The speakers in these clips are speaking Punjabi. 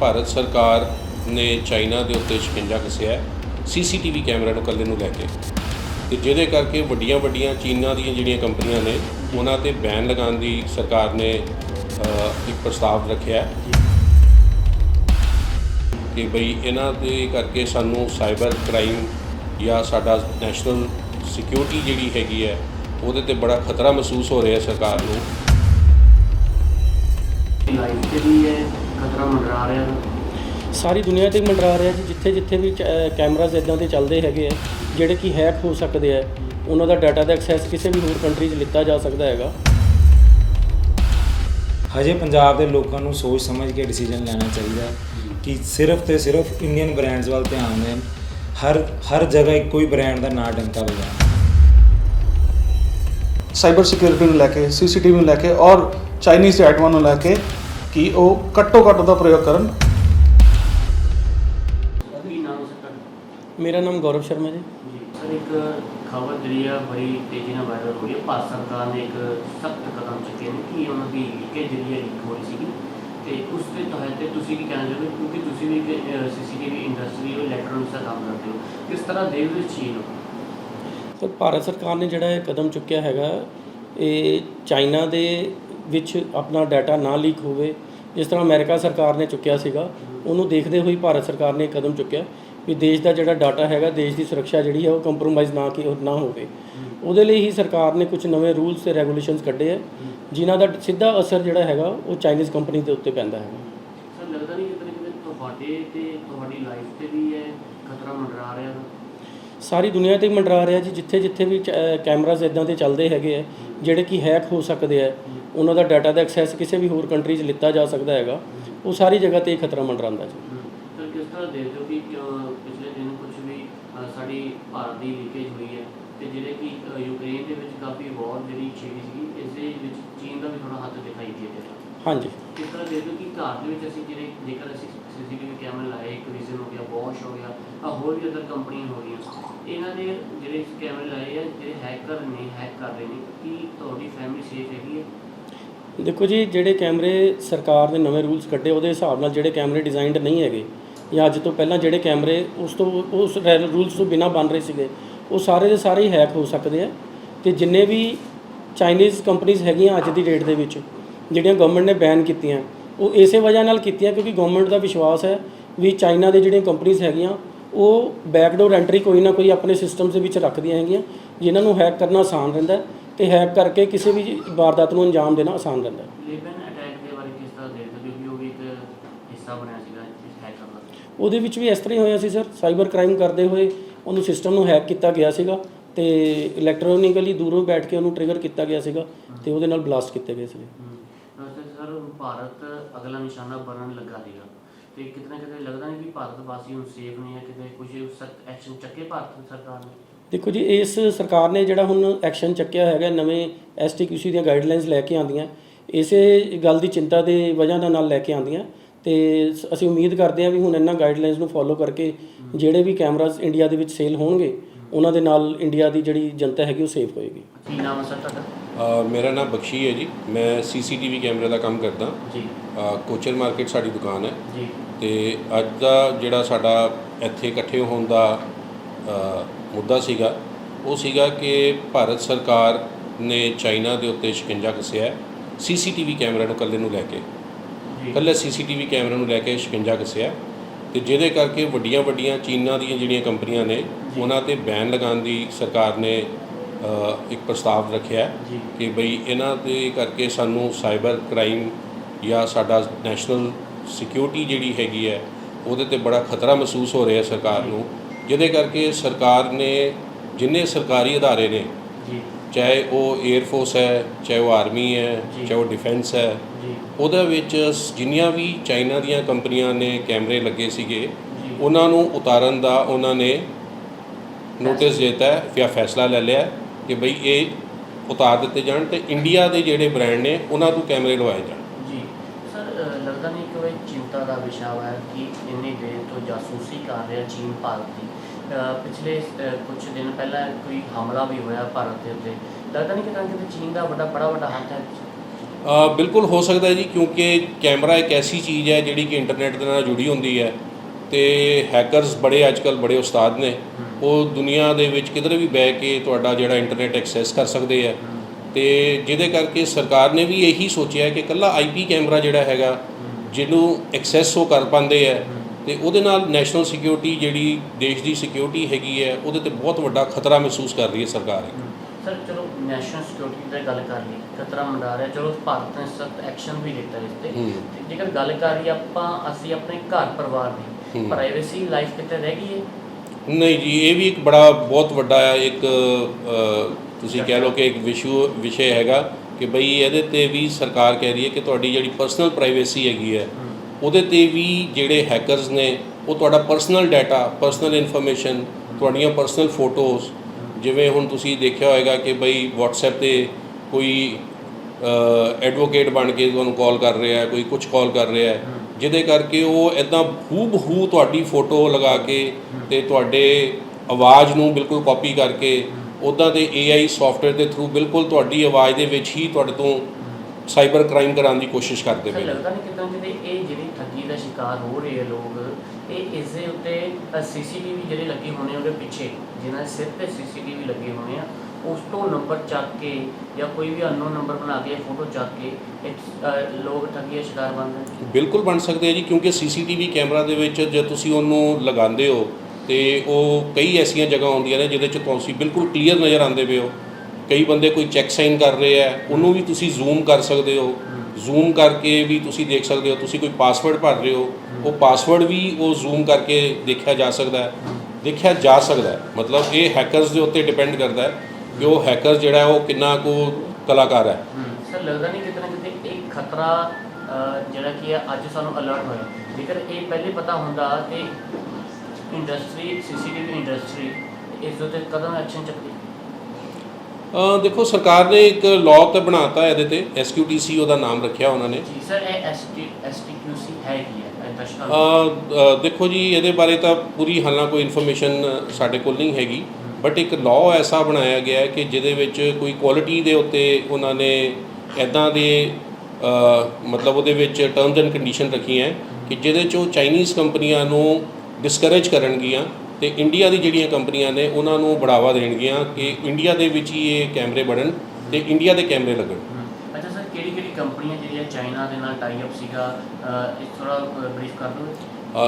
ਭਾਰਤ ਸਰਕਾਰ ਨੇ ਚਾਈਨਾ ਦੇ ਉੱਤੇ ਸ਼ਿਕੰਜਾ ਕੱਸਿਆ ਹੈ, ਸੀਸੀਟੀਵੀ ਕੈਮਰਾ ਨੂੰ ਇਕੱਲੇ ਨੂੰ ਲੈ ਕੇ। ਤੇ ਜਿਹਦੇ ਕਰਕੇ ਵੱਡੀਆਂ ਵੱਡੀਆਂ ਚੀਨਾਂ ਦੀਆਂ ਜਿਹੜੀਆਂ ਕੰਪਨੀਆਂ ਨੇ, ਉਹਨਾਂ ਤੇ ਬੈਨ ਲਗਾਉਣ ਦੀ ਸਰਕਾਰ ਨੇ ਇੱਕ ਪ੍ਰਸਤਾਵ ਰੱਖਿਆ ਹੈ। ਕਿ ਬਈ ਇਹਨਾਂ ਦੇ ਕਰਕੇ ਸਾਨੂੰ ਸਾਈਬਰ ਕ੍ਰਾਈਮ ਜਾਂ ਸਾਡਾ ਨੈਸ਼ਨਲ ਸਿਕਿਉਰਿਟੀ ਜਿਹੜੀ ਹੈਗੀ ਹੈ, ਉਹਦੇ ਤੇ ਬੜਾ ਖਤਰਾ ਮਹਿਸੂਸ ਹੋ ਰਿਹਾ ਸਰਕਾਰ ਨੂੰ। ਲਾਈਫ ਤੇ ਵੀ ਇਹ ਖਤਰਾ ਮੰਡਰਾ ਰਿਹਾ। ਹੈ ਸਾਰੀ ਦੁਨੀਆ ਤੇ ਮੰਡਰਾ ਰਿਹਾ ਜੀ ਜਿੱਥੇ ਜਿੱਥੇ ਵੀ ਕੈਮਰਾਜ਼ ਇਦਾਂ ਦੇ ਚੱਲਦੇ ਹੈਗੇ ਆ ਜਿਹੜੇ ਕਿ ਹੈਕ ਹੋ ਸਕਦੇ ਆ ਉਹਨਾਂ ਦਾ ਡਾਟਾ ਦਾ ਐਕਸੈਸ ਕਿਸੇ ਵੀ ਹੋਰ ਕੰਟਰੀ 'ਚ ਲਿੱਤਾ ਜਾ ਸਕਦਾ ਹੈਗਾ। ਹਜੇ ਪੰਜਾਬ ਦੇ ਲੋਕਾਂ ਨੂੰ ਸੋਚ ਸਮਝ ਕੇ ਡਿਸੀਜਨ ਲੈਣਾ ਚਾਹੀਦਾ ਹੈ ਕਿ ਸਿਰਫ ਤੇ ਸਿਰਫ ਇੰਡੀਅਨ ਬ੍ਰਾਂਡਸ ਵੱਲ ਧਿਆਨ ਦੇਣ। ਹਰ ਹਰ ਜਗ੍ਹਾ ਇੱਕੋ ਹੀ ਬ੍ਰਾਂਡ ਦਾ ਨਾਂ ਡੰਕਾ ਵਜਾਉਣ ਸਾਈਬਰ ਸਿਕਿਉਰਿਟੀ ਨੂੰ ਲੈ ਕੇ ਸੀਸੀਟੀਵੀ ਨੂੰ ਲੈ ਕੇ ਔਰ ਚਾਈਨੀਜ਼ ਆਈਟਮਾਂ ਨੂੰ ਲੈ ਕੇ ਕਿ ਉਹ ਘੱਟੋ ਘੱਟ ਦਾ ਪ੍ਰਯੋਗ ਕਰਨ। ਹੈ ਸਰ? ਮੇਰਾ ਨਾਮ ਗੌਰਵ ਸ਼ਰਮਾ ਜੀ। ਜੀ। ਸਰ ਇੱਕ ਖਬਰ ਜਿਹੜੀ ਆ ਬੜੀ ਤੇਜ਼ੀ ਨਾਲ ਵਾਇਰਲ ਹੋ ਰਹੀ ਹੈ। ਭਾਰਤ ਸਰਕਾਰ ਨੇ ਇੱਕ ਸਖਤ ਕਦਮ ਚੁੱਕੇ ਨੇ ਕਿ ਉਹਨਾਂ ਦੀ ਲੀਕੇਜ ਜਿਹੜੀ ਹੈ ਲੀਕ ਹੋ ਰਹੀ ਸੀਗੀ। ਤੇ ਉਸ ਦੇ ਤਹਿਤ ਤੇ ਤੁਸੀਂ ਕੀ ਕਹਿਣਾ ਚਾਹੁੰਦੇ ਹੋ? ਕਿਉਂਕਿ ਤੁਸੀਂ ਵੀ ਇੱਕ ਸੀਸੀਟੀਵੀ ਇੰਡਸਟਰੀ ਹੋ ਇਲੈਕਟ੍ਰੋਨਿਕਸ ਦਾ ਕੰਮ ਕਰਦੇ ਹੋ। ਕਿਸ ਤਰ੍ਹਾਂ ਦੇਖਦੇ ਹੋ ਇਸ ਚੀਜ਼ ਨੂੰ? ਤਾਂ ਭਾਰਤ ਸਰਕਾਰ ਨੇ ਜਿਹੜਾ ਇਹ ਕਦਮ ਚੁੱਕਿਆ ਹੈਗਾ ਇਹ ਚਾਈਨਾ ਦੇ ਵਿੱਚ ਆਪਣਾ ਡਾਟਾ ਨਾ ਲੀਕ ਹੋਵੇ ਜਿਸ ਤਰ੍ਹਾਂ ਅਮਰੀਕਾ ਸਰਕਾਰ ਨੇ ਚੁੱਕਿਆ ਸੀਗਾ ਉਹਨੂੰ ਦੇਖਦੇ ਹੋਏ ਭਾਰਤ ਸਰਕਾਰ ਨੇ ਕਦਮ ਚੁੱਕਿਆ ਵੀ ਦੇਸ਼ ਦਾ ਜਿਹੜਾ ਡਾਟਾ ਹੈਗਾ ਦੇਸ਼ ਦੀ ਸੁਰੱਖਿਆ ਜਿਹੜੀ ਹੈ ਉਹ ਕੰਪਰੋਮਾਈਜ਼ ਨਾ ਕੀ ਨਾ ਹੋਵੇ। ਉਹਦੇ ਲਈ ਹੀ ਸਰਕਾਰ ਨੇ ਕੁਝ ਨਵੇਂ ਰੂਲਸ ਤੇ ਰੈਗੂਲੇਸ਼ਨਸ ਕੱਢੇ ਆ ਜਿਨ੍ਹਾਂ ਦਾ ਸਿੱਧਾ ਅਸਰ ਜਿਹੜਾ ਹੈਗਾ ਉਹ ਚਾਈਨੀਜ਼ ਕੰਪਨੀ ਦੇ ਉੱਤੇ ਪੈਂਦਾ ਹੈਗਾ। ਸਰ ਲੱਗਦਾ ਨਹੀਂ ਕਿਤੇ ਨਾ ਕਿਤੇ ਤੁਹਾਡੇ ਤੇ ਤੁਹਾਡੀ ਲਾਈਫ ਤੇ ਵੀ ਇਹ ਖਤਰਾ ਮੰਡਰਾ ਰਿਹਾ? ਹੈ ਸਾਰੀ ਦੁਨੀਆ ਤੇ ਮੰਡਰਾ ਰਿਹਾ ਜੀ ਜਿੱਥੇ ਜਿੱਥੇ ਵੀ ਕੈਮਰਾਜ਼ ਇਦਾਂ ਦੇ ਚੱਲਦੇ ਹੈਗੇ ਆ ਜਿਹੜੇ ਕਿ ਹੈਕ ਹੋ ਸਕਦੇ ਆ, ਉਹਨਾਂ ਦਾ ਡਾਟਾ ਦਾ ਐਕਸੈਸ ਕਿਸੇ ਵੀ ਹੋਰ ਕੰਟਰੀ 'ਚ ਲਿੱਤਾ ਜਾ ਸਕਦਾ ਹੈਗਾ, ਉਹ ਸਾਰੀ ਜਗ੍ਹਾ ਤੇ ਹੀ ਖਤਰਾ ਮੰਡਰਾਉਂਦਾ ਜੀ। ਸਰ ਕਿਸ ਤਰ੍ਹਾਂ ਦੇਖਦੇ ਹੋ ਕਿ ਪਿਛਲੇ ਦਿਨ ਕੁਝ ਵੀ ਸਾਡੀ ਭਾਰਤ ਦੀ ਲੀਕੇਜ ਹੋਈ ਹੈ ਤੇ ਜਿਹੜੇ ਕਿ ਯੂਕਰੇਨ ਦੇ ਵਿੱਚ ਕਾਫੀ ਵਾਰ ਜਿਹੜੀ ਛੇੜੀ ਸੀ ਇਸ ਦੇ ਵਿੱਚ ਚੀਨ ਦਾ ਵੀ ਥੋੜਾ ਹੱਥ ਦਿਖਾਈ ਦੇ ਰਿਹਾ। ਹਾਂਜੀ। ਕਿਸ ਤਰ੍ਹਾਂ ਦੇਖਦੇ ਹੋ ਕਿ ਘਰ ਦੇ ਵਿੱਚ ਅਸੀਂ ਜਿਹੜੇ ਜੇਕਰ ਅਸੀਂ ਸੀਸੀਟੀਵੀ ਕੈਮਰੇ ਲਾਏ ਇੱਕ ਰੀਜ਼ਨ ਹੋ ਗਿਆ ਬੋਸ਼ ਹੋ ਗਿਆ ਆ ਹੋਰ ਵੀ ਅਦਰ ਕੰਪਨੀਆਂ ਹੋ ਗਈਆਂ। ਇਹਨਾਂ ਦੇ ਜਿਹੜੇ ਕੈਮਰੇ ਲਾਏ ਆ ਜਿਹੜੇ ਹੈਕਰ ਨੇ ਹੈਕ ਕਰ ਰਹੇ ਨੇ ਕੀ ਤੁਹਾਡੀ ਫੈਮਿਲੀ ਸੇਫ ਹੈਗੀ ਹੈ? ਦੇਖੋ ਜੀ ਜਿਹੜੇ ਕੈਮਰੇ ਸਰਕਾਰ ਨੇ ਨਵੇਂ ਰੂਲਸ ਕੱਢੇ ਉਹਦੇ ਹਿਸਾਬ ਨਾਲ ਜਿਹੜੇ ਕੈਮਰੇ ਡਿਜ਼ਾਈਨਡ ਨਹੀਂ ਹੈਗੇ ਜਾਂ ਅੱਜ ਤੋਂ ਪਹਿਲਾਂ ਜਿਹੜੇ ਕੈਮਰੇ ਉਸ ਤੋਂ ਉਸ ਰੂਲਸ ਤੋਂ ਬਿਨਾਂ ਬਣ ਰਹੇ ਸੀਗੇ ਉਹ ਸਾਰੇ ਦੇ ਸਾਰੇ ਹੀ ਹੈਕ ਹੋ ਸਕਦੇ ਆ। ਤੇ ਜਿੰਨੇ ਵੀ ਚਾਈਨੀਜ਼ ਕੰਪਨੀਆਂ ਹੈਗੀਆਂ ਅੱਜ ਦੀ ਡੇਟ ਦੇ ਵਿੱਚ ਜਿਹੜੀਆਂ ਗਵਰਨਮੈਂਟ ਨੇ ਬੈਨ ਕੀਤੀਆਂ ਉਹ ਇਸੇ ਵਜ੍ਹਾ ਨਾਲ ਕੀਤੀਆਂ ਕਿਉਂਕਿ ਗਵਰਨਮੈਂਟ ਦਾ ਵਿਸ਼ਵਾਸ ਹੈ ਵੀ ਚਾਈਨਾ ਦੇ ਜਿਹੜੀਆਂ ਕੰਪਨੀਆਂ ਹੈਗੀਆਂ ਉਹ ਬੈਕਡੋਰ ਐਂਟਰੀ ਕੋਈ ਨਾ ਕੋਈ ਆਪਣੇ ਸਿਸਟਮ ਦੇ ਵਿੱਚ ਰੱਖਦੀਆਂ ਹੈਗੀਆਂ ਜਿਨ੍ਹਾਂ ਨੂੰ ਹੈਕ ਕਰਨਾ ਆਸਾਨ ਰਹਿੰਦਾ ਤੇ ਹੈਕ ਕਰਕੇ ਕਿਸੇ ਵੀ ਵਾਰਦਾਤ ਨੂੰ ਅੰਜਾਮ ਦੇਣਾ ਆਸਾਨ ਰਹਿੰਦਾ ਲੇਬਨ ਅਟੈਕ ਦੇ ਬਾਰੇ ਕਿਸ ਤਰ੍ਹਾਂ ਦੇਖਦੇ ਹੋ? ਕਿਉਂਕਿ ਉਹ ਵੀ ਇੱਕ ਹਿੱਸਾ ਬਣਿਆ ਸੀਗਾ ਇਸ ਹੈਕਰ ਦਾ। ਉਹਦੇ ਵਿੱਚ ਵੀ ਇਸ ਤਰ੍ਹਾਂ ਹੀ ਹੋਇਆ ਸੀ ਸਰ ਸਾਈਬਰ ਕ੍ਰਾਈਮ ਕਰਦੇ ਹੋਏ ਉਹਨੂੰ ਸਿਸਟਮ ਨੂੰ ਹੈਕ ਕੀਤਾ ਗਿਆ ਸੀਗਾ ਤੇ ਇਲੈਕਟ੍ਰੋਨਿਕਲੀ ਦੂਰੋਂ ਬੈਠ ਕੇ ਉਹਨੂੰ ਟ੍ਰਿਗਰ ਕੀਤਾ ਗਿਆ ਸੀਗਾ ਤੇ ਉਹਦੇ ਨਾਲ ਬਲਾਸਟ ਕੀਤੇ ਗਏ ਸੀ ਵੈਸੇ ਸਰ ਹੁਣ ਭਾਰਤ ਅਗਲਾ ਨਿਸ਼ਾਨਾ ਬਣਨ ਲੱਗਾ ਸੀਗਾ। ਤੇ ਕਿਤਨਾ ਕਿਤੇ ਲੱਗਦਾ ਨਹੀਂ ਕਿ ਭਾਰਤ ਵਾਸੀ ਹੁਣ ਸੇਫ ਨਹੀਂ ਹੈ ਕਿਤੇ ਕੁਝ ਸਖਤ ਐਕਸ਼ਨ ਚੱਕੇ ਭਾਰਤ ਸਰਕਾਰ ਨੇ? ਦੇਖੋ ਜੀ ਇਸ ਸਰਕਾਰ ਨੇ ਜਿਹੜਾ ਹੁਣ ਐਕਸ਼ਨ ਚੱਕਿਆ ਹੈਗਾ ਨਵੇਂ ਐਸਟੀਕਿਊਸੀ ਦੀਆਂ ਗਾਈਡਲਾਈਨਸ ਲੈ ਕੇ ਆਂਦੀਆਂ ਇਸੇ ਗੱਲ ਦੀ ਚਿੰਤਾ ਦੇ ਵਜ੍ਹਾ ਦੇ ਨਾਲ ਲੈ ਕੇ ਆਂਦੀਆਂ ਤੇ ਅਸੀਂ ਉਮੀਦ ਕਰਦੇ ਹਾਂ ਵੀ ਹੁਣ ਇਹਨਾਂ ਗਾਈਡਲਾਈਨਸ ਨੂੰ ਫੋਲੋ ਕਰਕੇ ਜਿਹੜੇ ਵੀ ਕੈਮਰਾਜ਼ ਇੰਡੀਆ ਦੇ ਵਿੱਚ ਸੇਲ ਹੋਣਗੇ ਉਹਨਾਂ ਦੇ ਨਾਲ ਇੰਡੀਆ ਦੀ ਜਿਹੜੀ ਜਨਤਾ ਹੈਗੀ ਉਹ ਸੇਫ ਹੋਏਗੀ। ਕੀ ਨਾਮ ਹੈ ਸਰ ਤੁਹਾਡਾ? ਮੇਰਾ ਨਾਮ ਬਖਸ਼ੀ ਹੈ ਜੀ। ਮੈਂ ਸੀਸੀਟੀਵੀ ਕੈਮਰੇ ਦਾ ਕੰਮ ਕਰਦਾ। ਜੀ। ਕੋਚਰ ਮਾਰਕੀਟ ਸਾਡੀ ਦੁਕਾਨ ਹੈ। ਜੀ। ਤੇ ਅੱਜ ਦਾ ਜਿਹੜਾ ਸਾਡਾ ਇੱਥੇ ਇਕੱਠੇ ਹੋਣ ਦਾ ਮੁੱਦਾ ਸੀਗਾ ਉਹ ਸੀਗਾ ਕਿ ਭਾਰਤ ਸਰਕਾਰ ਨੇ ਚਾਈਨਾ ਦੇ ਉੱਤੇ ਸ਼ਿਕੰਜਾ ਕੱਸਿਆ ਹੈ ਸੀਸੀਟੀਵੀ ਕੈਮਰਾ ਨੂੰ ਇਕੱਲੇ ਨੂੰ ਲੈ ਕੇ। ਜੀ। ਇਕੱਲੇ ਸੀਸੀਟੀਵੀ ਕੈਮਰਾ ਨੂੰ ਲੈ ਕੇ ਸ਼ਿਕੰਜਾ ਕੱਸਿਆ ਤੇ ਜਿਹਦੇ ਕਰਕੇ ਵੱਡੀਆਂ ਵੱਡੀਆਂ ਚੀਨਾਂ ਦੀਆਂ ਜਿਹੜੀਆਂ ਕੰਪਨੀਆਂ ਨੇ ਉਹਨਾਂ ਤੇ ਬੈਨ ਲਗਾਉਣ ਦੀ ਸਰਕਾਰ ਨੇ ਇੱਕ ਪ੍ਰਸਤਾਵ ਰੱਖਿਆ ਕਿ ਬਈ ਇਹਨਾਂ ਦੇ ਕਰਕੇ ਸਾਨੂੰ ਸਾਈਬਰ ਕ੍ਰਾਈਮ ਜਾਂ ਸਾਡਾ ਨੈਸ਼ਨਲ ਸਿਕਿਉਰਿਟੀ ਜਿਹੜੀ ਹੈਗੀ ਹੈ ਉਹਦੇ ਤੇ ਬੜਾ ਖਤਰਾ ਮਹਿਸੂਸ ਹੋ ਰਿਹਾ ਸਰਕਾਰ ਨੂੰ ਜਿਹਦੇ ਕਰਕੇ ਸਰਕਾਰ ਨੇ ਜਿੰਨੇ ਸਰਕਾਰੀ ਅਦਾਰੇ ਨੇ ਜੀ। ਚਾਹੇ ਉਹ 에ਅਰ ਫੋਰਸ ਹੈ ਚਾਹੇ ਉਹ ਆਰਮੀ ਹੈ। ਚਾਹੇ ਉਹ ਡਿਫੈਂਸ ਹੈ ਉਹਦੇ ਵਿੱਚ ਜਿੰਨੀਆਂ ਵੀ ਚਾਈਨਾ ਦੀਆਂ ਕੰਪਨੀਆਂ ਨੇ ਕੈਮਰੇ ਲੱਗੇ ਸੀਗੇ ਉਹਨਾਂ ਨੂੰ ਉਤਾਰਨ ਦਾ ਉਹਨਾਂ ਨੇ ਨੋਟਿਸ ਦਿੱਤਾ ਹੈ ਜਾਂ ਫੈਸਲਾ ਲੈ ਲਿਆ ਕਿ ਬਈ ਇਹ ਉਤਾਰ ਦਿੱਤੇ ਜਾਣ ਤੇ ਇੰਡੀਆ ਦੇ ਜਿਹੜੇ ਬ੍ਰਾਂਡ ਨੇ ਉਹਨਾਂ ਤੋਂ ਕੈਮਰੇ ਲਵਾਏ ਜਾਣ। ਜੀ ਸਰ ਲੱਗਦਾ ਨਹੀਂ ਕਿ ਇਹ ਚਿੰਤਾ ਦਾ ਵਿਸ਼ਾ ਹੈ ਕਿ ਇੰਨੀ ਦੇਰ ਤੋਂ ਜਾਸੂਸੀ ਕਰ ਰਿਹਾ ਚੀਨ ਭਾਰਤ ਦੀ। ਪਿਛਲੇ ਕੁਝ ਦਿਨ ਪਹਿਲਾਂ ਕੋਈ ਹਮਲਾ ਵੀ ਹੋਇਆ ਭਾਰਤ ਦੇ ਉੱਤੇ। ਲੱਗਦਾ ਨਹੀਂ ਕਿ ਤਾਂ ਕਿ ਚੀਨ ਦਾ ਵੱਡਾ ਬੜਾ ਵੱਡਾ ਹੱਥ ਹੈ? ਬਿਲਕੁਲ ਹੋ ਸਕਦਾ ਹੈ ਜੀ ਕਿਉਂਕਿ ਕੈਮਰਾ ਇੱਕ ਐਸੀ ਚੀਜ਼ ਹੈ ਜਿਹੜੀ ਕਿ ਇੰਟਰਨੈਟ ਦੇ ਨਾਲ ਜੁੜੀ ਹੁੰਦੀ ਹੈ ਤੇ ਹੈਕਰਸ ਬੜੇ ਅੱਜਕੱਲ ਬੜੇ ਉਸਤਾਦ ਨੇ। ਉਹ ਦੁਨੀਆ ਦੇ ਵਿੱਚ ਕਿਧਰੇ ਵੀ ਬਹਿ ਕੇ ਤੁਹਾਡਾ ਜਿਹੜਾ ਇੰਟਰਨੈਟ ਐਕਸੈਸ ਕਰ ਸਕਦੇ ਆ। ਤੇ ਜਿਹਦੇ ਕਰਕੇ ਸਰਕਾਰ ਨੇ ਵੀ ਇਹੀ ਸੋਚਿਆ ਕਿ ਕੱਲਾ ਆਈਪੀ ਕੈਮਰਾ ਜਿਹੜਾ ਹੈਗਾ ਜਿਹਨੂੰ ਐਕਸੈਸ ਉਹ ਕਰ ਪਾਉਂਦੇ ਆ ਤੇ ਉਹਦੇ ਨਾਲ ਨੈਸ਼ਨਲ ਸਿਕਿਉਰਿਟੀ ਜਿਹੜੀ ਦੇਸ਼ ਦੀ ਸਿਕਿਉਰਿਟੀ ਹੈਗੀ ਹੈ ਉਹਦੇ ਤੇ ਬਹੁਤ ਵੱਡਾ ਖਤਰਾ ਮਹਿਸੂਸ ਕਰ ਰਹੀ ਹੈ ਸਰਕਾਰ। ਸਰ ਚਲੋ ਨੈਸ਼ਨਲ ਸਿਕਿਉਰਿਟੀ ਦੀ ਗੱਲ ਕਰ ਲਈ ਖਤਰਾ ਮੰਡਾ ਰਿਹਾ ਚਲੋ ਭਾਰਤ ਨੇ ਸਖਤ ਐਕਸ਼ਨ ਵੀ ਲਿੱਤਾ ਇਸ ਤੇ। ਜੇਕਰ ਗੱਲ ਕਰ ਰਹੀ ਆਪਾਂ ਅਸੀਂ ਆਪਣੇ ਘਰ ਪਰਿਵਾਰ ਦੀ। ਪ੍ਰਾਈਵੇਸੀ ਲਾਈਫ ਕਿਤੇ ਰਹਿ ਗਈ ਹੈ? ਨਹੀਂ ਜੀ ਇਹ ਵੀ ਇੱਕ ਬੜਾ ਬਹੁਤ ਵੱਡਾ ਇੱਕ ਤੁਸੀਂ ਕਹਿ ਲਓ ਕਿ ਇੱਕ ਵਿਸ਼ੂ ਵਿਸ਼ੇ ਹੈਗਾ ਕਿ ਬਈ ਇਹਦੇ ਤੇ ਵੀ ਸਰਕਾਰ ਕਹਿ ਰਹੀ ਹੈ ਕਿ ਤੁਹਾਡੀ ਜਿਹੜੀ ਪਰਸਨਲ ਪ੍ਰਾਈਵੇਸੀ ਹੈਗੀ ਹੈ ਉਹਦੇ ਤੇ ਵੀ ਜਿਹੜੇ ਹੈਕਰਸ ਨੇ ਉਹ ਤੁਹਾਡਾ ਪਰਸਨਲ ਡਾਟਾ ਪਰਸਨਲ ਇਨਫੋਰਮੇਸ਼ਨ ਤੁਹਾਡੀਆਂ ਪਰਸਨਲ ਫੋਟੋਜ਼ ਜਿਵੇਂ ਹੁਣ ਤੁਸੀਂ ਦੇਖਿਆ ਹੋਵੇਗਾ ਕਿ ਬਈ WhatsApp ਤੇ ਕੋਈ ਐਡਵੋਕੇਟ ਬਣ ਕੇ ਤੁਹਾਨੂੰ ਕਾਲ ਕਰ ਰਿਹਾ ਹੈ ਕੋਈ ਕੁਝ ਕਾਲ ਕਰ ਰਿਹਾ ਹੈ। ਜਿਹਦੇ ਕਰਕੇ ਉਹ ਇਦਾਂ ਹੂ ਤੁਹਾਡੀ ਫੋਟੋ ਲਗਾ ਕੇ ਤੇ ਤੁਹਾਡੇ ਆਵਾਜ਼ ਨੂੰ ਬਿਲਕੁਲ ਕਾਪੀ ਕਰਕੇ ਉਦਾਂ ਦੇ AI ਸੌਫਟਵੇਅਰ ਦੇ ਥਰੂ ਬਿਲਕੁਲ ਤੁਹਾਡੀ ਆਵਾਜ਼ ਦੇ ਵਿੱਚ ਹੀ ਤੁਹਾਡੇ ਤੋਂ ਸਾਈਬਰ ਕ੍ਰਾਈਮ ਕਰਾਉਣ ਦੀ ਕੋਸ਼ਿਸ਼ ਕਰਦੇ ਪਏ ਲੱਗਦਾ ਨਹੀਂ ਕਿਤੇ ਜਿਹੜੇ ਇਹ ਜਿਹੜੀ ਠੱਗੀ ਦਾ ਸ਼ਿਕਾਰ ਹੋ ਰਹੇ ਆ ਲੋਕ ਇਹ ਇਸ ਦੇ ਉੱਤੇ ਸੀਸੀਟੀਵੀ ਜਿਹੜੇ ਲੱਗੇ ਹੋਣੇ ਉਹਦੇ ਪਿੱਛੇ ਜਿਨ੍ਹਾਂ ਸਿਰ ਤੇ ਸੀਸੀਟੀਵੀ ਲੱਗੇ ਹੋਣੇ ਆ ਉਸ ਤੋਂ ਨੰਬਰ ਚੱਕ ਕੇ ਜਾਂ ਕੋਈ ਵੀ ਅਨਨੋਨ ਨੰਬਰ ਬਣਾ ਕੇ ਫੋਟੋ ਚੱਕ ਕੇ ਇਹ, ਅ, ਲੋਕ ਠੱਗੀ ਸ਼ਿਕਾਰ ਬਣਦੇ ਨੇ। ਬਿਲਕੁਲ ਬਣ ਸਕਦੇ ਆ ਜੀ ਕਿਉਂਕਿ ਸੀਸੀਟੀਵੀ ਕੈਮਰਾ ਦੇ ਵਿੱਚ ਜੇ ਤੁਸੀਂ ਉਹਨੂੰ ਲਗਾਉਂਦੇ ਹੋ ਤੇ ਉਹ ਕਈ ਐਸੀਆਂ ਜਗ੍ਹਾ ਹੁੰਦੀਆਂ ਨੇ ਜਿਹਦੇ 'ਚ ਤੁਸੀਂ ਬਿਲਕੁਲ ਕਲੀਅਰ ਨਜ਼ਰ ਆਉਂਦੇ ਪਏ ਹੋ। ਕਈ ਬੰਦੇ ਕੋਈ ਚੈੱਕ ਸਾਈਨ ਕਰ ਰਹੇ ਆ ਉਹਨੂੰ ਵੀ ਤੁਸੀਂ ਜ਼ੂਮ ਕਰ ਸਕਦੇ ਹੋ। ਜ਼ੂਮ ਕਰਕੇ ਵੀ ਤੁਸੀਂ ਦੇਖ ਸਕਦੇ ਹੋ ਤੁਸੀਂ ਕੋਈ ਪਾਸਵਰਡ ਭਰ ਰਹੇ ਹੋ ਉਹ ਪਾਸਵਰਡ ਵੀ ਉਹ ਜ਼ੂਮ ਕਰਕੇ ਦੇਖਿਆ ਜਾ ਸਕਦਾ ਹੈ। ਦੇਖਿਆ ਜਾ ਸਕਦਾ ਹੈ। ਮਤਲਬ ਇਹ ਹੈਕਰਸ ਦੇ ਉੱਤੇ ਡਿਪੈਂਡ ਕਰਦਾ ਹੈ। ਕਿ ਉਹ ਹੈਕਰ ਜਿਹੜਾ ਉਹ ਕਿੰਨਾ ਕੁ ਕਲਾਕਾਰ ਹੈ। ਸਰ ਲੱਗਦਾ ਨਹੀਂ ਕਿਤੇ ਨਾ ਕਿਤੇ ਇਹ ਖਤਰਾ ਜਿਹੜਾ ਕੀ ਹੈ ਅੱਜ ਸਾਨੂੰ ਅਲਰਟ ਹੋਇਆ। ਜੇਕਰ ਇਹ ਪਹਿਲੇ ਪਤਾ ਹੁੰਦਾ ਤੇ ਇੰਡਸਟਰੀ ਸੀਸੀਟੀਵੀ ਇੰਡਸਟਰੀ ਇਸ ਉੱਤੇ ਕਦਮ ਐਕਸ਼ਨ ਚੱਕਦੀ ਅ, ਦੇਖੋ ਸਰਕਾਰ ਨੇ ਇੱਕ ਲਾਅ ਤਾਂ ਬਣਾਤਾ ਇਹਦੇ ਤੇ ਐਸਕਿਊਟੀਸੀ ਉਹਦਾ ਨਾਮ ਰੱਖਿਆ ਉਹਨਾਂ ਨੇ। ਜੀ ਸਰ ਇਹ ਐਸਟੀ ਐਸਟੀਕਿਊਸੀ ਹੈ ਕੀ ਹੈ? ਦੇਖੋ ਜੀ ਇਹਦੇ ਬਾਰੇ ਤਾਂ ਪੂਰੀ ਹਾਲਾਂ ਕੋਈ ਇਨਫੋਰਮੇਸ਼ਨ ਸਾਡੇ ਕੋਲ ਨਹੀਂ ਹੈਗੀ। ਬਟ ਇੱਕ ਲਾਅ ਐਸਾ ਬਣਾਇਆ ਗਿਆ ਹੈ ਕਿ ਜਿਹਦੇ ਵਿੱਚ ਕੋਈ ਕੁਆਲਿਟੀ ਦੇ ਉੱਤੇ ਉਹਨਾਂ ਨੇ ਐਦਾਂ ਦੇ ਮਤਲਬ ਉਹਦੇ ਵਿੱਚ ਟਰਮਸ ਐਂਡ ਕੰਡੀਸ਼ਨ ਰੱਖੀਆਂ ਕਿ ਜਿਹਦੇ 'ਚ ਉਹ ਚਾਈਨੀਜ਼ ਕੰਪਨੀਆਂ ਨੂੰ ਡਿਸਕਰੇਜ ਕਰਨਗੀਆਂ ਤੇ ਇੰਡੀਆ ਦੀ ਜਿਹੜੀਆਂ ਕੰਪਨੀਆਂ ਨੇ ਉਹਨਾਂ ਨੂੰ ਬੜਾਵਾ ਦੇਣਗੀਆਂ ਕਿ ਇੰਡੀਆ ਦੇ ਵਿੱਚ ਹੀ ਇਹ ਕੈਮਰੇ ਬਣਨ ਤੇ ਇੰਡੀਆ ਦੇ ਕੈਮਰੇ ਲੱਗਣ। ਅੱਛਾ ਸਰ ਕਿਹੜੀ ਕਿਹੜੀ ਕੰਪਨੀਆਂ ਜਿਹੜੀਆਂ ਚਾਈਨਾ ਦੇ ਨਾਲ ਟਾਈ ਅਪ ਸੀਗਾ? ਅ, ਇਸ ਥੋੜਾ ਬਰੀਫ ਕਰ ਦਿਓ।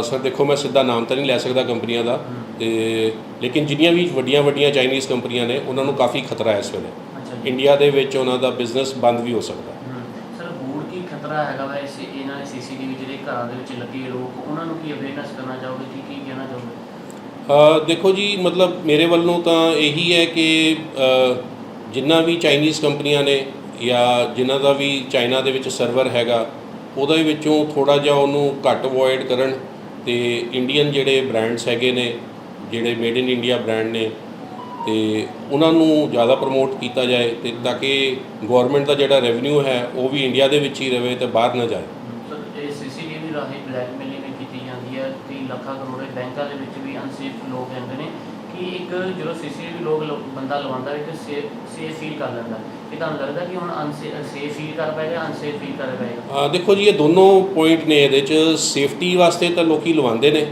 ਸਰ ਦੇਖੋ ਮੈਂ ਸਿੱਧਾ ਨਾਮ ਤਾਂ ਨਹੀਂ ਲੈ ਸਕਦਾ ਕੰਪਨੀਆਂ ਦਾ। ਤੇ ਲੇਕਿਨ ਜਿੰਨੀਆਂ ਵੀ ਵੱਡੀਆਂ ਵੱਡੀਆਂ ਚਾਈਨੀਜ਼ ਕੰਪਨੀਆਂ ਨੇ ਉਹਨਾਂ ਨੂੰ ਕਾਫੀ ਖਤਰਾ ਹੈ ਇਸ ਵੇਲੇ। ਇੰਡੀਆ ਦੇ ਵਿੱਚ ਉਹਨਾਂ ਦਾ ਬਿਜ਼ਨਸ ਬੰਦ ਵੀ ਹੋ ਸਕਦਾ। ਸਰ ਹੋਰ ਕੀ ਖਤਰਾ ਹੈਗਾ ਵਾ ਇਸ ਇਹਨਾਂ ਦੇ ਸੀਸੀਟੀਵੀ ਜਿਹੜੇ ਘਰਾਂ ਦੇ ਵਿੱਚ ਲੱਗੇ ਲੋਕ ਉਹਨਾਂ ਨੂੰ ਕੀ ਅਵੇਅਰਨੈਸ ਕਰਨਾ ਚਾਹੋਗੇ ਕੀ ਕੀ ਕਹਿਣਾ ਚਾਹੋਗੇ? ਅ, ਦੇਖੋ ਜੀ ਮਤਲਬ ਮੇਰੇ ਵੱਲੋਂ ਤਾਂ ਇਹੀ ਹੈ ਕਿ ਜਿੰਨਾ ਵੀ ਚਾਈਨੀਜ਼ ਕੰਪਨੀਆਂ ਨੇ ਜਾਂ ਜਿਨ੍ਹਾਂ ਦਾ ਵੀ ਚਾਈਨਾ ਦੇ ਵਿੱਚ ਸਰਵਰ ਹੈਗਾ ਉਹਦੇ ਵਿੱਚੋਂ ਥੋੜਾ ਜਿਹਾ ਉਹਨੂੰ ਘੱਟ ਅਵੋਇਡ ਕਰਨ। ਤੇ ਇੰਡੀਅਨ ਜਿਹੜੇ ਬ੍ਰਾਂਡਸ ਹੈਗੇ ਨੇ, ਜਿਹੜੇ ਮੇਡ ਇਨ ਇੰਡੀਆ ਬ੍ਰਾਂਡ ਨੇ, ਤੇ ਉਹਨਾਂ ਨੂੰ ਜ਼ਿਆਦਾ ਪ੍ਰਮੋਟ ਕੀਤਾ ਜਾਏ ਤੇ ਤਾਂ ਕਿ ਗਵਰਨਮੈਂਟ ਦਾ ਜਿਹੜਾ ਰੈਵਨਿਊ ਹੈ, ਉਹ ਵੀ ਇੰਡੀਆ ਦੇ ਵਿੱਚ ਹੀ ਰਵੇ ਤੇ ਬਾਹਰ ਨਾ ਜਾਏ। ਸਰ, ਇਹ ਸੀਸੀਟੀਵੀ ਰਾਹੀਂ ਬਲੈਕਮੇਲਿੰਗ ਵੀ ਕੀਤੀ ਜਾਂਦੀ ਹੈ ਕਈ ਲੱਖਾਂ ਕਰੋੜੇ ਬੈਂਕਾਂ ਦੇ ਵਿੱਚ ਵੀ ਅਨਸੇਫ ਲੋਕ ਰਹਿੰਦੇ ਨੇ। ਕਿ ਇੱਕ ਜਦੋਂ ਸੀਸੀਟੀਵੀ ਲੋਕ ਲੋ- ਬੰਦਾ ਲਵਾਉਂਦਾ ਇੱਕ ਸੇਫ ਸੇਫ ਫੀਲ ਕਰ ਲੈਂਦਾ ਇਹ ਤੁਹਾਨੂੰ ਲੱਗਦਾ ਕਿ ਹੁਣ ਅਨਸੇਫ ਫੀਲ ਕਰ ਪਾਏਗਾ ਅਨਸੇਫ ਫੀਲ ਕਰ ਪਾਏਗਾ? ਅ, ਦੇਖੋ ਜੀ ਇਹ ਦੋਨੋਂ ਪੁਆਇੰਟ ਨੇ ਇਹਦੇ 'ਚ। ਸੇਫਟੀ ਵਾਸਤੇ ਤਾਂ ਲੋਕੀ ਲਵਾਉਂਦੇ ਨੇ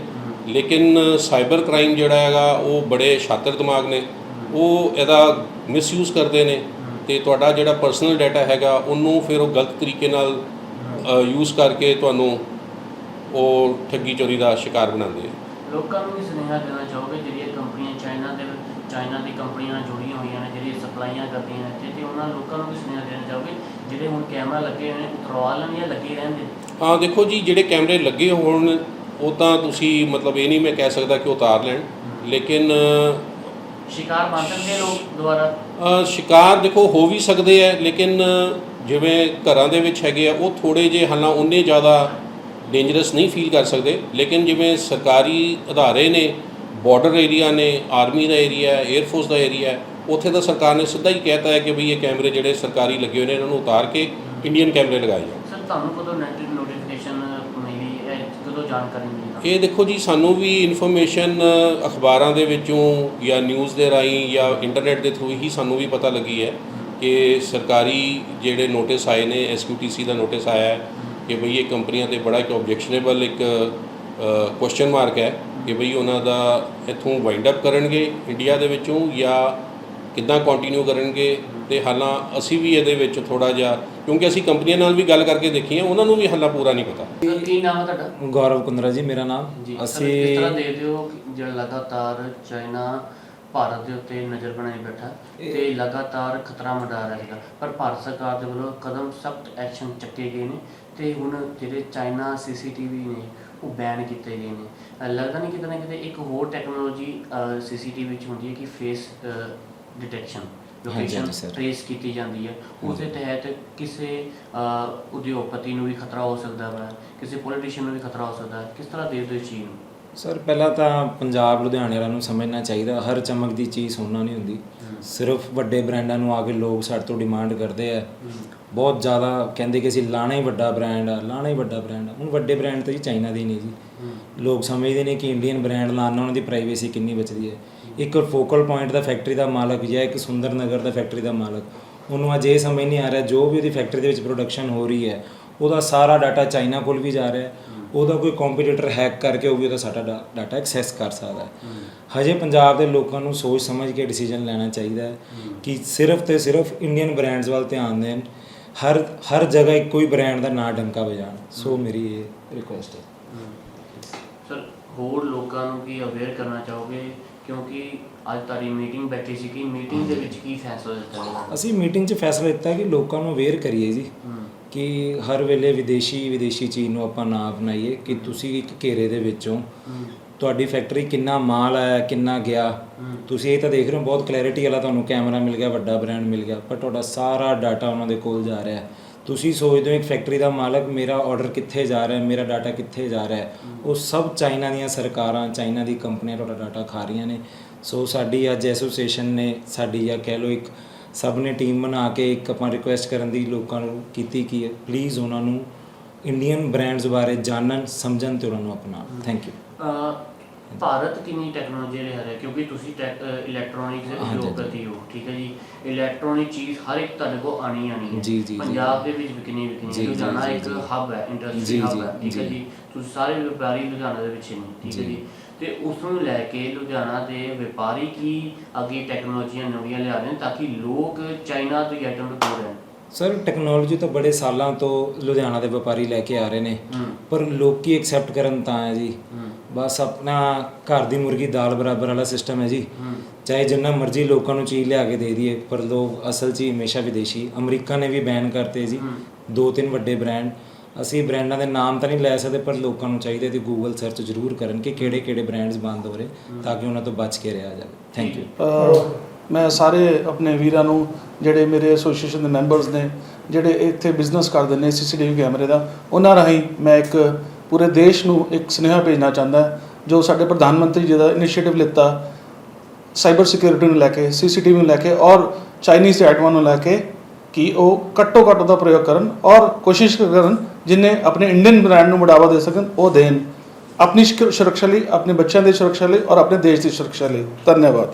ਲੇਕਿਨ ਸਾਈਬਰ ਕ੍ਰਾਈਮ ਜਿਹੜਾ ਹੈਗਾ ਉਹ ਬੜੇ ਸ਼ਾਤਰ ਦਿਮਾਗ ਨੇ। ਉਹ ਇਹਦਾ ਮਿਸਯੂਜ਼ ਕਰਦੇ ਨੇ ਤੇ ਤੁਹਾਡਾ ਜਿਹੜਾ ਪਰਸਨਲ ਡਾਟਾ ਹੈਗਾ ਉਹਨੂੰ ਫਿਰ ਉਹ ਗਲਤ ਤਰੀਕੇ ਨਾਲ ਯੂਜ਼ ਕਰਕੇ ਤੁਹਾਨੂੰ ਉਹ ਠੱਗੀ ਚੋਰੀ ਦਾ ਸ਼ਿਕਾਰ ਬਣਾਉਂਦੇ ਆ ਲੋਕਾਂ ਨੂੰ ਵੀ ਸੁਨੇਹਾ ਦੇਣਾ ਚਾਹੋਗੇ ਜਿਹੜੀਆਂ ਕੰਪਨੀਆਂ ਚਾਈਨਾ ਦੇ ਚਾਈਨਾ ਦੀ ਕੰਪਨੀਆਂ ਨਾਲ ਜੁੜੀਆਂ ਹੋਈਆਂ ਨੇ ਜਿਹੜੀਆਂ ਸਪਲਾਈਆਂ ਕਰਦੀਆਂ ਨੇ ਇੱਥੇ ਤੇ ਉਹਨਾਂ ਲੋਕਾਂ ਨੂੰ ਵੀ ਸੁਨੇਹਾ ਦੇਣਾ ਚਾਹੋਗੇ ਜਿਹੜੇ ਹੁਣ ਕੈਮਰਾ ਲੱਗੇ ਹੋਏ ਨੇ ਉਤਰਵਾ ਲੈਣ ਜਾਂ ਲੱਗੇ ਰਹਿੰਦੇ ਹਾਂ ਦੇਖੋ ਜੀ ਜਿਹੜੇ ਕੈਮਰੇ ਲੱਗੇ ਹੋਣ ਉਹ ਤਾਂ ਤੁਸੀਂ ਮਤਲਬ ਇਹ ਨਹੀਂ ਮੈਂ ਕਹਿ ਸਕਦਾ ਕਿ ਉਤਾਰ ਲੈਣ ਲੇਕਿਨ ਸ਼ਿਕਾਰ ਬਣ ਸਕਦੇ ਲੋਕ ਦੁਬਾਰਾ? ਅ, ਸ਼ਿਕਾਰ ਦੇਖੋ ਹੋ ਵੀ ਸਕਦੇ ਆ ਲੇਕਿਨ ਜਿਵੇਂ ਘਰਾਂ ਦੇ ਵਿੱਚ ਹੈਗੇ ਆ ਉਹ ਥੋੜੇ ਜਿਹੇ ਹਾਲਾਂ ਉਨੇ ਜ਼ਿਆਦਾ ਡੇਂਜਰਸ ਨਹੀਂ ਫੀਲ ਕਰ ਸਕਦੇ ਲੇਕਿਨ ਜਿਵੇਂ ਸਰਕਾਰੀ ਅਦਾਰੇ ਨੇ ਬਾਰਡਰ ਏਰੀਆ ਨੇ ਆਰਮੀ ਦਾ ਏਰੀਆ ਹੈ 에ਅਰਫੋਰਸ ਦਾ ਏਰੀਆ ਹੈ ਉੱਥੇ ਤਾਂ ਸਰਕਾਰ ਨੇ ਸਿੱਧਾ ਹੀ ਕਹਿਤਾ ਹੈ ਕਿ ਵੀ ਇਹ ਕੈਮਰੇ ਜਿਹੜੇ ਸਰਕਾਰੀ ਲੱਗੇ ਹੋਏ ਨੇ ਇਹਨਾਂ ਨੂੰ ਉਤਾਰ ਕੇ ਇੰਡੀਅਨ ਕੈਮਰੇ ਲਗਾਏ ਜਾਣ। ਸਰ ਤੁਹਾਨੂੰ ਕਦੋਂ ਨੈਟ ਨੋਟੀਫਿਕੇਸ਼ਨ ਮਿਲੀ? ਹੈ ਕਦੋਂ ਜਾਣਕਾਰੀ ਮਿਲੀ ਇਹ ਦੇਖੋ ਜੀ ਸਾਨੂੰ ਵੀ ਇਨਫੋਰਮੇਸ਼ਨ ਅਖਬਾਰਾਂ ਦੇ ਵਿੱਚੋਂ ਜਾਂ ਨਿਊਜ਼ ਦੇ ਰਾਹੀਂ ਜਾਂ ਇੰਟਰਨੈਟ ਦੇ ਥਰੂ ਹੀ ਸਾਨੂੰ ਵੀ ਪਤਾ ਲੱਗੀ ਹੈ ਕਿ ਸਰਕਾਰੀ ਜਿਹੜੇ ਨੋਟਿਸ ਆਏ ਨੇ ਐਸਕਿਊਟੀਸੀ ਦਾ ਨੋਟਿਸ ਆਇਆ ਹੈ ਕਿ ਬਈ ਇਹ ਕੰਪਨੀਆਂ ਤੇ ਬੜਾ ਇੱਕ ਆਬਜੈਕਸ਼ਨੇਬਲ ਇੱਕ ਕੁਐਸਚਨ ਮਾਰਕ ਹੈ। ਕਿ ਬਈ ਉਹਨਾਂ ਦਾ ਇੱਥੋਂ ਵਾਈਂਡ ਅਪ ਕਰਨਗੇ ਇੰਡੀਆ ਦੇ ਵਿੱਚੋਂ ਜਾਂ ਕਿੱਦਾਂ ਕੰਟੀਨਿਊ ਕਰਨਗੇ ਤੇ ਹਾਲਾਂ ਅਸੀਂ ਵੀ ਇਹਦੇ ਵਿੱਚ ਥੋੜਾ ਜਿਹਾ ਕਿਉਂਕਿ ਅਸੀਂ ਕੰਪਨੀਆਂ ਨਾਲ ਵੀ ਗੱਲ ਕਰਕੇ ਦੇਖੀ ਹੈ ਉਹਨਾਂ ਨੂੰ ਵੀ ਹਾਲਾਂ ਪੂਰਾ ਨਹੀਂ ਪਤਾ। ਕੀ ਨਾਮ ਹੈ ਤੁਹਾਡਾ? ਗੌਰਵ ਕੁੰਦਰਾ ਜੀ ਮੇਰਾ ਨਾਮ। ਜੀ ਸਰ ਕਿਸ ਤਰ੍ਹਾਂ ਅਸੀਂ ਦੇਖਦੇ ਹੋ ਜਿਹੜਾ ਲਗਾਤਾਰ ਚਾਈਨਾ ਭਾਰਤ ਦੇ ਉੱਤੇ ਨਜ਼ਰ ਬਣਾਈ ਬੈਠਾ ਤੇ ਲਗਾਤਾਰ ਖਤਰਾ ਮੰਡਾ ਰਿਹਾ ਹੈਗਾ ਪਰ ਭਾਰਤ ਸਰਕਾਰ ਦੇ ਵੱਲੋਂ ਕਦਮ ਸਖਤ ਐਕਸ਼ਨ ਚੱਕੇ ਗਏ ਨੇ ਤੇ ਹੁਣ ਜਿਹੜੇ ਚਾਈਨਾ ਸੀਸੀਟੀਵੀ ਨੇ ਉਹ ਬੈਨ ਕੀਤੇ ਗਏ ਨੇ। ਲੱਗਦਾ ਨਹੀਂ ਕਿਤੇ ਨਾ ਕਿਤੇ ਇੱਕ ਹੋਰ ਟੈਕਨੋਲੋਜੀ ਸੀਸੀਟੀਵੀ ਵਿੱਚ ਹੁੰਦੀ ਹੈ ਕਿ ਫੇਸ ਡਿਟੈਕਸ਼ਨ ਹਾਂਜੀ, ਲੋਕੇਸ਼ਨ ਹਾਂਜੀ sir। ਟ੍ਰੇਸ ਕੀਤੀ ਜਾਂਦੀ ਹੈ। ਉਸ ਦੇ ਤਹਿਤ ਕਿਸੇ ਉਦਯੋਗਪਤੀ ਨੂੰ ਵੀ ਖਤਰਾ ਹੋ ਸਕਦਾ ਹੈ ਕਿਸੇ ਪੋਲੀਟੀਸ਼ੀਅਨ ਨੂੰ ਵੀ ਖਤਰਾ ਹੋ ਸਕਦਾ। ਹੈ ਕਿਸ ਤਰ੍ਹਾਂ ਦੇਖਦੇ ਹੋ ਚੀਜ਼ ਨੂੰ? ਸਰ, ਪਹਿਲਾਂ ਤਾਂ ਪੰਜਾਬ ਲੁਧਿਆਣੇ ਵਾਲਿਆਂ ਨੂੰ ਸਮਝਣਾ ਚਾਹੀਦਾ, ਹਰ ਚਮਕ ਦੀ ਚੀਜ਼ ਸੋਨਾ ਨਹੀਂ ਹੁੰਦੀ। ਸਿਰਫ ਵੱਡੇ ਬ੍ਰਾਂਡਾਂ ਨੂੰ ਆ ਕੇ ਲੋਕ ਸਾਡੇ ਤੋਂ ਡਿਮਾਂਡ ਕਰਦੇ ਆ। ਬਹੁਤ ਜ਼ਿਆਦਾ ਕਹਿੰਦੇ ਕਿ ਅਸੀਂ ਲਾਣਾ ਹੀ ਵੱਡਾ ਬ੍ਰਾਂਡ ਆ, ਲਾਣਾ ਹੀ ਵੱਡਾ ਬ੍ਰਾਂਡ ਆ। ਹੁਣ ਵੱਡੇ ਬ੍ਰਾਂਡ ਤਾਂ ਜੀ ਚਾਈਨਾ ਦੇ ਹੀ ਨਹੀਂ ਜੀ। ਲੋਕ ਸਮਝਦੇ ਨੇ ਕਿ ਇੰਡੀਅਨ ਬ੍ਰਾਂਡ ਲਾਉਣ ਉਹਨਾਂ ਦੀ ਪ੍ਰਾਈਵੇਸੀ ਕਿੰਨੀ ਬਚਦੀ ਹੈ। ਇੱਕ ਫੋਕਲ ਪੁਆਇੰਟ ਦਾ ਫੈਕਟਰੀ ਦਾ ਮਾਲਕ ਜਾਂ ਇੱਕ ਸੁੰਦਰ ਨਗਰ ਦਾ ਫੈਕਟਰੀ ਦਾ ਮਾਲਕ, ਉਹਨੂੰ ਅੱਜ ਇਹ ਸਮਝ ਨਹੀਂ ਆ ਰਿਹਾ, ਜੋ ਵੀ ਉਹਦੀ ਫੈਕਟਰੀ ਦੇ ਵਿੱਚ ਪ੍ਰੋਡਕਸ਼ਨ ਹੋ ਰਹੀ ਹੈ ਉਹਦਾ ਸਾਰਾ ਡਾਟਾ ਚਾਈਨਾ ਕੋਲ ਵੀ ਜਾ ਰਿਹਾ ਹੈ। ਉਹਦਾ ਕੋਈ ਕੰਪੀਟੀਟਰ ਹੈਕ ਕਰਕੇ ਉਹ ਵੀ ਉਹਦਾ ਸਾਡਾ ਡਾਟਾ ਐਕਸੈਸ ਕਰ ਸਕਦਾ ਹੈ। ਹਜੇ ਪੰਜਾਬ ਦੇ ਲੋਕਾਂ ਨੂੰ ਸੋਚ ਸਮਝ ਕੇ ਡਿਸੀਜਨ ਲੈਣਾ ਚਾਹੀਦਾ ਹੈ ਕਿ ਸਿਰਫ ਤੇ ਸਿਰਫ ਇੰਡੀਅਨ ਬ੍ਰਾਂਡਸ ਵੱਲ ਧਿਆਨ ਦੇਣ। ਹਰ ਹਰ ਜਗ੍ਹਾ ਇੱਕੋ ਹੀ ਬ੍ਰਾਂਡ ਦਾ ਨਾਂ ਡੰਕਾ ਵਜਾਣ ਸੋ ਮੇਰੀ ਇਹ ਰਿਕੁਐਸਟ ਹੈ। ਸਰ ਹੋਰ ਲੋਕਾਂ ਨੂੰ ਕੀ ਅਵੇਅਰ ਕਰਨਾ ਚਾਹੋਗੇ? ਕਿਉਂਕਿ ਅੱਜ ਤੁਹਾਡੀ ਮੀਟਿੰਗ ਬੈਠੀ ਸੀ ਕਿ ਮੀਟਿੰਗ ਦੇ ਵਿੱਚ ਕੀ ਫੈਸਲਾ ਗਿਆ? ਅਸੀਂ ਮੀਟਿੰਗ 'ਚ ਫੈਸਲਾ ਲਿੱਤਾ ਕਿ ਲੋਕਾਂ ਨੂੰ ਅਵੇਅਰ ਕਰੀਏ ਜੀ। ਕਿ ਹਰ ਵੇਲੇ ਵਿਦੇਸ਼ੀ ਵਿਦੇਸ਼ੀ ਚੀਜ਼ ਨੂੰ ਆਪਾਂ ਨਾ ਅਪਣਾਈਏ ਕਿ ਤੁਸੀਂ ਇੱਕ ਘੇਰੇ ਦੇ ਵਿੱਚੋਂ ਤੁਹਾਡੀ ਫੈਕਟਰੀ ਕਿੰਨਾ ਮਾਲ ਆਇਆ ਕਿੰਨਾ ਗਿਆ। ਤੁਸੀਂ ਇਹ ਤਾਂ ਦੇਖ ਰਹੇ ਹੋ ਬਹੁਤ ਕਲੈਰਿਟੀ ਵਾਲਾ ਤੁਹਾਨੂੰ ਕੈਮਰਾ ਮਿਲ ਗਿਆ ਵੱਡਾ ਬ੍ਰਾਂਡ ਮਿਲ ਗਿਆ ਪਰ ਤੁਹਾਡਾ ਸਾਰਾ ਡਾਟਾ ਉਹਨਾਂ ਦੇ ਕੋਲ ਜਾ ਰਿਹਾ। ਹੈ ਤੁਸੀਂ ਸੋਚਦੇ ਹੋ ਇੱਕ ਫੈਕਟਰੀ ਦਾ ਮਾਲਕ ਮੇਰਾ ਆਰਡਰ ਕਿੱਥੇ ਜਾ ਰਿਹਾ ਹੈ ਮੇਰਾ ਡਾਟਾ ਕਿੱਥੇ ਜਾ ਰਿਹਾ। ਹੈ। ਉਹ ਸਭ ਚਾਈਨਾ ਦੀਆਂ ਸਰਕਾਰਾਂ ਚਾਈਨਾ ਦੀ ਕੰਪਨੀਆਂ ਤੁਹਾਡਾ ਡਾਟਾ ਖਾ ਰਹੀਆਂ ਨੇ। ਸੋ ਸਾਡੀ ਅੱਜ ਐਸੋਸੀਏਸ਼ਨ ਨੇ ਸਾਡੀ ਜਾਂ ਕਹਿ ਲਓ ਇੱਕ ਸਭ ਨੇ ਟੀਮ ਬਣਾ ਕੇ ਇੱਕ ਆਪਾਂ ਰਿਕੁਐਸਟ ਕਰਨ ਦੀ ਲੋਕਾਂ ਨੂੰ ਕੀਤੀ ਕਿ ਪਲੀਜ਼ ਉਹਨਾਂ ਨੂੰ ਇੰਡੀਅਨ ਬ੍ਰਾਂਡਸ ਬਾਰੇ ਜਾਣਨ ਸਮਝਣ ਤੇ ਉਹਨਾਂ ਨੂੰ ਅਪਣਾਉਣ। ਥੈਂਕ ਯੂ ਭਾਰਤ ਕਿੰਨੀ ਟੈਕਨੋਲੋਜੀ ਰਿਹਾ ਹੈ ਕਿਉਂਕਿ ਤੁਸੀਂ ਇਲੈਕਟ੍ਰੋਨਿਕਸ ਦੇ ਹਾਂਜੀ, ਉਦਯੋਗਪਤੀ ਹੋ ਠੀਕ ਹੈ ਜੀ? ਇਲੈਕਟ੍ਰੋਨਿਕ ਚੀਜ਼ ਹਰ ਇੱਕ ਤੁਹਾਡੇ ਕੋਲ ਆਣੀ ਆਣੀ ਹੈ। ਪੰਜਾਬ ਦੇ ਵਿੱਚ ਵਿਕਣੀ ਜੀ, ਲੁਧਿਆਣਾ ਇੱਕ। ਹੱਬ ਹੈ ਇੰਡਸਟਰੀ ਹੱਬ ਹੈ ਠੀਕ ਹੈ ਜੀ। ਜੀ? ਤੁਸੀਂ ਸਾਰੇ ਵਪਾਰੀ ਲੁਧਿਆਣਾ ਦੇ ਵਿੱਚ ਨੇ ਠੀਕ ਹੈ ਜੀ। ਤੇ ਉਸ ਨੂੰ ਲੈ ਕੇ ਲੁਧਿਆਣਾ ਦੇ ਵਪਾਰੀ ਕੀ ਅੱਗੇ ਟੈਕਨੋਲੋਜੀਆਂ ਨਵੀਆਂ ਲਿਆ ਰਹੇ ਨੇ ਤਾਂ ਕਿ ਲੋਕ ਚਾਈਨਾ ਤੋਂ ਆਈਟਮ ਤੋਂ ਦੂਰ ਰਹਿਣ? ਸਰ ਟੈਕਨੋਲੋਜੀ ਤਾਂ ਬੜੇ ਸਾਲਾਂ ਤੋਂ ਲੁਧਿਆਣਾ ਦੇ ਵਪਾਰੀ ਲੈ ਕੇ ਆ ਰਹੇ ਨੇ। ਪਰ ਲੋਕੀ ਐਕਸੈਪਟ ਕਰਨ ਤਾਂ ਹੈ ਜੀ। ਬਸ ਆਪਣਾ ਘਰ ਦੀ ਮੁਰਗੀ ਦਾਲ ਬਰਾਬਰ ਵਾਲਾ ਸਿਸਟਮ ਹੈ ਜੀ। ਚਾਹੇ ਜਿੰਨਾ ਮਰਜ਼ੀ ਲੋਕਾਂ ਨੂੰ ਚੀਜ਼ ਲਿਆ ਕੇ ਦੇ ਦਈਏ ਪਰ ਲੋਕ ਅਸਲ 'ਚ ਹੀ ਹਮੇਸ਼ਾ ਵਿਦੇਸ਼ੀ ਅਮਰੀਕਾ ਨੇ ਵੀ ਬੈਨ ਕਰਤੇ ਜੀ। ਦੋ ਤਿੰਨ ਵੱਡੇ ਬ੍ਰਾਂਡ ਅਸੀਂ ਬ੍ਰਾਂਡਾਂ ਦੇ ਨਾਮ ਤਾਂ ਨਹੀਂ ਲੈ ਸਕਦੇ, ਪਰ ਲੋਕਾਂ ਨੂੰ ਚਾਹੀਦਾ ਕਿ ਗੂਗਲ ਸਰਚ ਜ਼ਰੂਰ ਕਰਨ ਕਿ ਕਿਹੜੇ ਕਿਹੜੇ ਬ੍ਰਾਂਡਸ ਬੰਦ ਹੋ ਰਹੇ, ਤਾਂ ਕਿ ਉਹਨਾਂ ਤੋਂ ਬਚ ਕੇ ਰਿਹਾ ਜਾਵੇ। ਥੈਂਕ ਯੂ ਮੈਂ ਸਾਰੇ ਆਪਣੇ ਵੀਰਾਂ ਨੂੰ, ਜਿਹੜੇ ਮੇਰੇ ਐਸੋਸੀਏਸ਼ਨ ਦੇ ਮੈਂਬਰਸ ਨੇ, ਜਿਹੜੇ ਇੱਥੇ ਬਿਜ਼ਨਸ ਕਰਦੇ ਨੇ ਸੀਸੀਟੀਵੀ ਕੈਮਰੇ ਦਾ, ਉਹਨਾਂ ਰਾਹੀਂ ਮੈਂ ਇੱਕ ਪੂਰੇ ਦੇਸ਼ ਨੂੰ ਇੱਕ ਸੁਨੇਹਾ ਭੇਜਣਾ ਚਾਹੁੰਦਾ, ਜੋ ਸਾਡੇ ਪ੍ਰਧਾਨ ਮੰਤਰੀ ਜੀ ਦਾ ਇਨੀਸ਼ੀਏਟਿਵ ਲਿੱਤਾ ਸਾਈਬਰ ਸਿਕਿਉਰਿਟੀ ਨੂੰ ਲੈ ਕੇ ਸੀਸੀਟੀਵੀ ਨੂੰ ਲੈ ਕੇ, ਔਰ ਚਾਈਨੀਜ਼ ਦੇ ਆਈਟਮਾਂ ਨੂੰ ਲੈ ਕੇ ਕਿ ਉਹ ਘੱਟੋ ਘੱਟ ਉਹਦਾ ਪ੍ਰਯੋਗ ਕਰਨ ਔਰ ਕੋਸ਼ਿਸ਼ ਕਰਨ ਜਿੰਨੇ ਆਪਣੇ ਇੰਡੀਅਨ ਬ੍ਰਾਂਡ ਨੂੰ ਬੜਾਵਾ ਦੇ ਸਕਣ, ਉਹ ਦੇਣ। ਆਪਣੀ ਸੁਰੱਖਿਆ ਲਈ, ਆਪਣੇ ਬੱਚਿਆਂ ਦੀ ਸੁਰੱਖਿਆ ਲਈ ਔਰ ਆਪਣੇ ਦੇਸ਼ ਦੀ ਸੁਰੱਖਿਆ ਲਈ। ਧੰਨਵਾਦ।